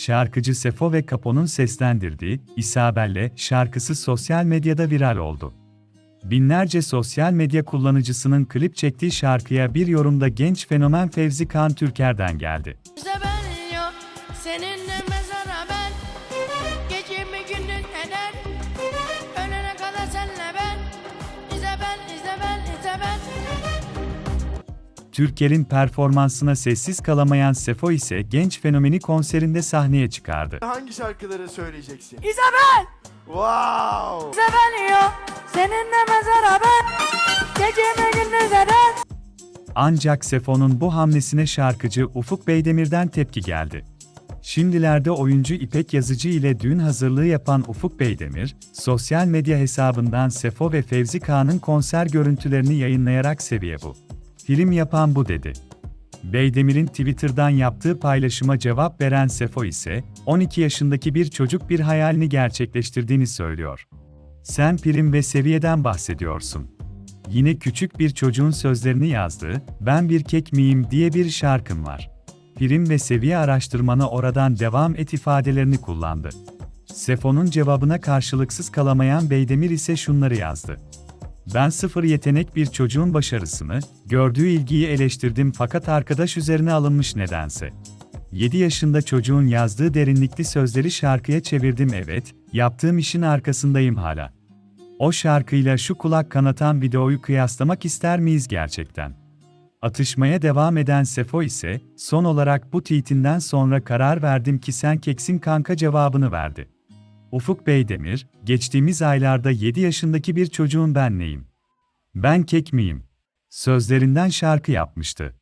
şarkıcı Sefo ve Capo'nun seslendirdiği İsabelle şarkısı sosyal medyada viral oldu. Binlerce sosyal medya kullanıcısının klip çektiği şarkıya bir yorumda genç fenomen Fevzi Kağan Türker'den geldi. Seninle mezara Türker'in performansına sessiz kalamayan Sefo ise genç fenomeni konserinde sahneye çıkardı. Hangi şarkıları söyleyeceksin? İzabel, Wow! İzabel seninle mezara ben Gecemi gündüz eder Ancak Sefo'nun bu hamlesine şarkıcı Ufuk Beydemir'den tepki geldi. Şimdilerde oyuncu İpek Yazıcı ile düğün hazırlığı yapan Ufuk Beydemir, sosyal medya hesabından Sefo ve Fevzi Kağan'ın konser görüntülerini yayınlayarak seviye bu. Film yapan bu dedi. Beydemir'in Twitter'dan yaptığı paylaşıma cevap veren Sefo ise, 12 yaşındaki bir çocuk bir hayalini gerçekleştirdiğini söylüyor. Sen prim ve seviyeden bahsediyorsun. Yine küçük bir çocuğun sözlerini yazdığı "Ben bir kek miyim" diye bir şarkım var. Prim ve seviye araştırmana oradan devam et ifadelerini kullandı. Sefo'nun cevabına karşılıksız kalamayan Beydemir ise şunları yazdı. Ben sıfır yetenek bir çocuğun başarısını, gördüğü ilgiyi eleştirdim fakat arkadaş üzerine alınmış nedense. 7 yaşında çocuğun yazdığı derinlikli sözleri şarkıya çevirdim evet, yaptığım işin arkasındayım hala. O şarkıyla şu kulak kanatan videoyu kıyaslamak ister miyiz gerçekten? Atışmaya devam eden Sefo ise, son olarak bu tweetinden sonra karar verdim ki sen keksin kanka cevabını verdi. Ufuk Beydemir, geçtiğimiz aylarda 7 yaşındaki bir çocuğun ben neyim? Ben kek miyim? Sözlerinden şarkı yapmıştı.